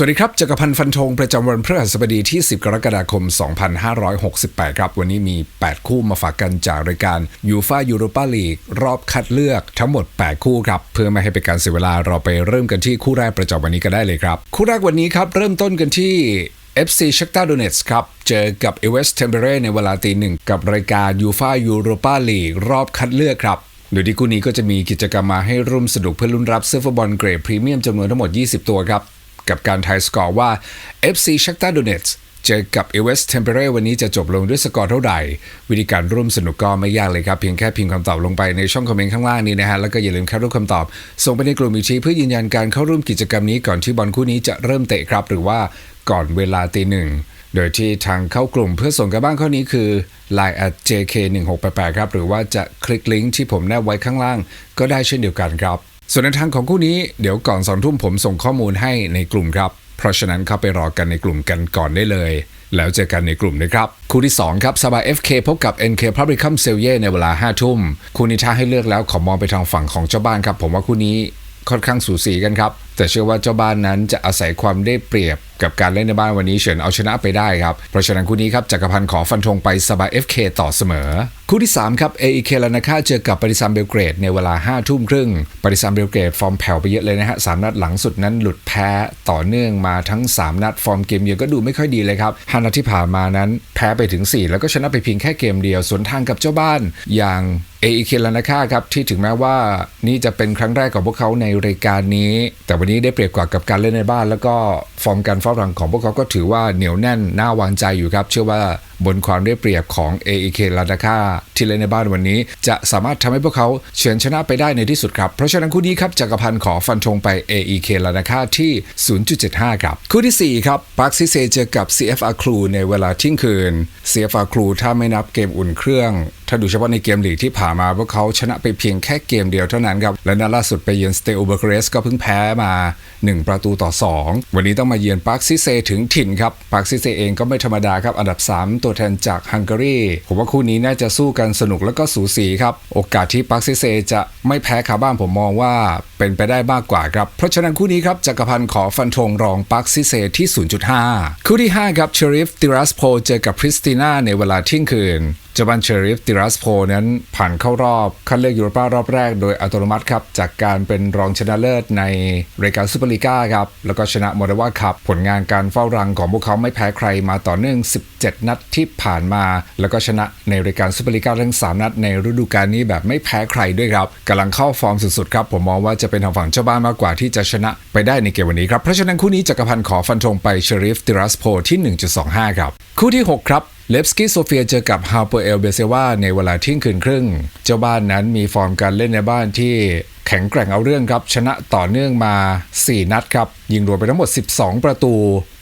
สวัสดีครับจักรพันธ์ฟันธงประจำวันพฤหัสบดีที่ 10 กรกฎาคม 2568 ครับ วันนี้มี 8 คู่มาฝากกันจากรายการยูฟายูโรปาลีกรอบคัดเลือกทั้งหมด 8 คู่ครับ เพื่อไม่ให้เป็นการเสียเวลาเราไปเริ่มกันที่คู่แรกประจำวันนี้ก็ได้เลยครับ คู่แรกวันนี้ครับ เริ่มต้นกันที่ FC s h a k t a r Donetsk ครับ เจอกับ e v e s t e m p e r e ในเวลาตีหนึ่งกับรายการยูฟายูโรปาลีกรอบคัดเลือกครับโดยที่คู่นี้ก็จะมีกิจกรรมมาให้ร่วมสนุกเพื่อลุ้นรับเสื้อฟุตบอลเกรดพรีเมียมจำนวนทั้งหมด 20 ตัวครับ กับการทายสกอร์ว่า FC Shakhtar Donetsk เจอกับ e v e s t e m p e r e วันนี้จะจบลงด้วยสกอร์เท่าไหร่ วิธีการร่วมสนุกก็ไม่ยากเลยครับ เพียงแค่พิมพ์คำตอบลงไปในช่องคอมเมนต์ข้างล่างนี้นะฮะ แล้วก็อย่าลืมแคปรูปคำตอบ ส่งไปในกลุ่มอีกทีเพื่อยืนยันการเข้าร่วมกิจกรรมนี้ก่อนที่บอลคู่นี้จะเริ่มเตะครับ หรือว่าก่อนเวลาตีหนึ่งโดยที่ทางเข้ากลุ่มเพื่อส่งกันบ้านข้อนี้คือ line at jk1688 ครับ หรือว่าจะคลิกลิงก์ที่ผมแนบไว้ข้างล่าง ก็ได้เช่นเดียวกันครับ ส่วนในทางของคู่นี้เดี๋ยวก่อนสองทุ่มผมส่งข้อมูลให้ในกลุ่มครับ เพราะฉะนั้นเข้าไปรอกันในกลุ่มกันก่อนได้เลย แล้วเจอกันในกลุ่มนะครับ คู่ที่ 2 ครับซาบา FK พบกับ NK Publicum c e l l e ในเวลา 5 ทุ่ม คู่นี้ถ้าให้เลือกแล้วขอมองไปทางฝั่งของเจ้าบ้านครับ ผมว่าคู่นี้ค่อนข้างสูสีกันครับ แต่เชื่อว่าเจ้าบ้านนั้นจะอาศัยความได้เปรียบกับการเล่นในบ้านวันนี้เฉินเอาชนะไปได้ครับ เพราะฉะนั้นคู่นี้ครับจักรพันธ์ขอฟันธงไปซาบา FK ต่อเสมอ คู่ที่ 3 ครับ AEK ลานาคาเจอกับปาริซามเบลเกรดในเวลา 5 ทุ่มครึ่งปาริซามเบลเกรดฟอร์มแผ่วไปเยอะเลยนะฮะสามนัดหลังสุดนั้นหลุดแพ้ต่อเนื่องมาทั้ง 3 นัดฟอร์มเกมเยือนก็ดูไม่ค่อยดีเลยครับห้านัดที่ผ่านมานั้นแพ้ไปถึง 4 แล้วก็ชนะไปเพียงแค่เกมเดียวสวนทางกับเจ้าบ้านอย่าง AEK ลานาคาครับที่ถึงแม้ว่านี่จะเป็นครั้งแรกของพวกเขาในรายการนี้ แต่วันนี้ได้เปรียบกว่ากับการเล่นในบ้าน แล้วก็ฟอร์มการเฝ้ารังของพวกเขาก็ถือว่าเหนียวแน่นน่าวางใจอยู่ครับ เชื่อว่า บนความได้เปรียบของ AEK ลานาคาที่เล่นในบ้านวันนี้ จะสามารถทำให้พวกเขาเฉือนชนะไปได้ในที่สุดครับ เพราะฉะนั้นคู่นี้ครับจักรพันธ์ขอฟันธงไป AEK ลานาคาที่ 0.75 ครับ คู่ที่ 4 ครับปาร์คซิเซเจอกับ CFR ครูในเวลาเที่ยงคืน CFR ครูถ้าไม่นับเกมอุ่นเครื่องถ้าดูเฉพาะในเกมลีกที่ผ่านมาพวกเขาชนะไปเพียงแค่เกมเดียวเท่านั้นครับ และนัดล่าสุดไปเยือนสเตอเบอร์เกรสก็เพิ่งแพ้มา 1 ประตูต่อ 2 วันนี้ต้องมาเยือนปาร์คซิเซถึงถิ่นครับปาร์คซิเซเองก็ไม่ธรรมดาครับอันดับ 3 ตัวแทนจากฮังการีผมว่าคู่นี้น่าจะสู้กันสนุกแล้วก็สูสีครับ โอกาสที่ปาร์คซิเซจะไม่แพ้คาบ้านผมมองว่าเป็นไปได้มากกว่าครับ เพราะฉะนั้นคู่นี้ครับจักรพันธ์ขอฟันธงรองปาร์คซิเซที่ 0.5 คู่ที่ 5 ครับเชอริฟติรัสโพเจอกับพริสติน่าในเวลาเที่ยงคืนจบ้านเชริฟติรัสโพนั้นผ่านเข้ารอบคัดเลือกยูโรปารอบแรกโดยอัตโนมัติครับ จากการเป็นรองชนะเลิศในรายการซูเปอร์ลีกาครับ แล้วก็ชนะโมเดวาคัพผลงานการเฝ้ารังของพวกเขาไม่แพ้ใครมาต่อเนื่อง 17 นัดที่ผ่านมา แล้วก็ชนะในรายการซูเปอร์ลีกาทั้ง 3 นัดในฤดูกาลนี้แบบไม่แพ้ใครด้วยครับกำลังเข้าฟอร์มสุดๆครับ ผมมองว่าจะเป็นทางฝั่งเจ้าบ้านมากกว่าที่จะชนะไปได้ในเกมวันนี้ครับ เพราะฉะนั้นคู่นี้จักรพันธ์ขอฟันธงไปเชอริฟติรัสโพที่ 1.25 ครับ คู่ที่ 6 ครับเลฟสกี้โซเฟียเจอกับฮาเปอร์เอลเบเซวาในเวลาเที่ยงคืนครึ่ง เจ้าบ้านนั้นมีฟอร์มการเล่นในบ้านที่ แข็งแกร่งเอาเรื่องครับ ชนะต่อเนื่องมา 4 นัดครับ ยิงรวมไปทั้งหมด 12 ประตู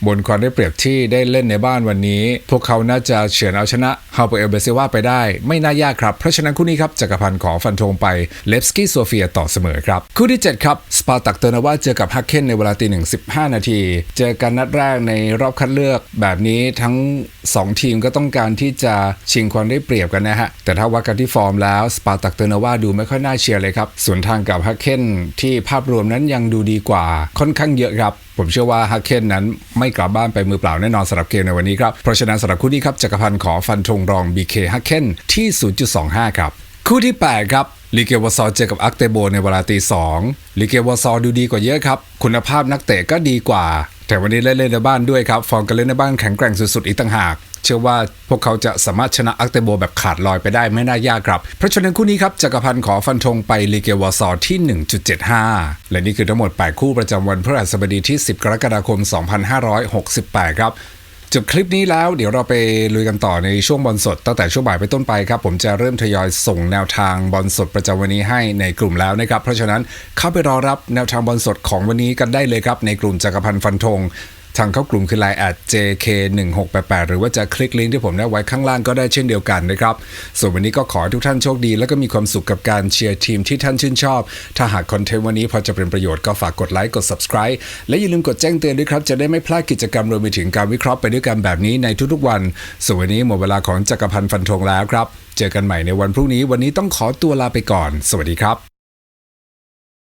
บนความได้เปรียบที่ได้เล่นในบ้านวันนี้ พวกเขาน่าจะเฉือนเอาชนะฮาเปอเอลเบเซวาไปได้ ไม่น่ายากครับ เพราะฉะนั้นคู่นี้ครับจักรพันธ์ขอฟันธงไปเลฟสกี้โซเฟียต่อเสมอครับ คู่ที่ 7 ครับสปาตักเตอร์นาวาเจอกับฮักเคนในเวลาตีหนึ่งสิบห้านาที เจอกันนัดแรกในรอบคัดเลือกแบบนี้ทั้ง 2 ทีมก็ต้องการที่จะชิงความได้เปรียบกันนะฮะแต่ถ้าวัดกันที่ฟอร์มแล้วสปาตักเตอร์นาวาดูไม่ค่อยน่าเชียร์เลยครับส่วนทางกับฮักเคนที่ภาพรวมนั้นยังดูดีกว่าค่อนข้างเยอะครับ ผมเชื่อว่าฮักเคนนั้นไม่กลับบ้านไปมือเปล่าแน่นอนสำหรับเกมในวันนี้ครับ เพราะฉะนั้นสำหรับคู่นี้ครับจักรพันธ์ขอฟันธงรอง BK ฮักเคนที่ 0.25 ครับ คู่ที่ 8 ครับลิเกวอซอเจอกับอักเตโบในเวลาตีสองลิเกวอซอดูดีกว่าเยอะครับ คุณภาพนักเตะก็ดีกว่า แต่วันนี้เล่นเล่นในบ้านด้วยครับ ฟอร์มการเล่นในบ้านแข็งแกร่งสุดๆอีกต่างหาก เชื่อว่าพวกเขาจะสามารถชนะอักเตโบแบบขาดลอยไปได้ไม่น่ายากครับ เพราะฉะนั้นคู่นี้ครับจักรพันธ์ขอฟันธงไปลีเกวอซอที่ 1.75 และนี่คือทั้งหมด 8 คู่ประจำวันพฤหัสบดีที่ 10 กรกฎาคม 2568 ครับ จบคลิปนี้แล้วเดี๋ยวเราไปลุยกันต่อในช่วงบอลสด ตั้งแต่ช่วงบ่ายไปต้นไปครับ ผมจะเริ่มทยอยส่งแนวทางบอลสดประจำวันนี้ให้ในกลุ่มแล้วนะครับ เพราะฉะนั้นเข้าไปรอรับแนวทางบอลสดของวันนี้กันได้เลยครับ ในกลุ่มจักรพันธ์ฟันธง ทางเข้ากลุ่มคือ Line at jk1688 หรือว่าจะคลิกลิงก์ที่ผมได้ไว้ข้างล่างก็ได้เช่นเดียวกันนะครับ ส่วนวันนี้ก็ขอทุกท่านโชคดี แล้วก็มีความสุขกับการเชียร์ทีมที่ท่านชื่นชอบ ถ้าหากคอนเทนต์วันนี้พอจะเป็นประโยชน์ก็ฝากกดไลค์กด subscribe และอย่าลืมกดแจ้งเตือนด้วยครับ จะได้ไม่พลาดกิจกรรมรวมไปถึงการวิเคราะห์ไปด้วยกันแบบนี้ในทุกๆวัน ส่วนวันนี้หมดเวลาของจักรพันธ์ฟันธงแล้วครับ เจอกันใหม่ในวันพรุ่งนี้ วันนี้ต้องขอตัวลาไปก่อน สวัสดีครับ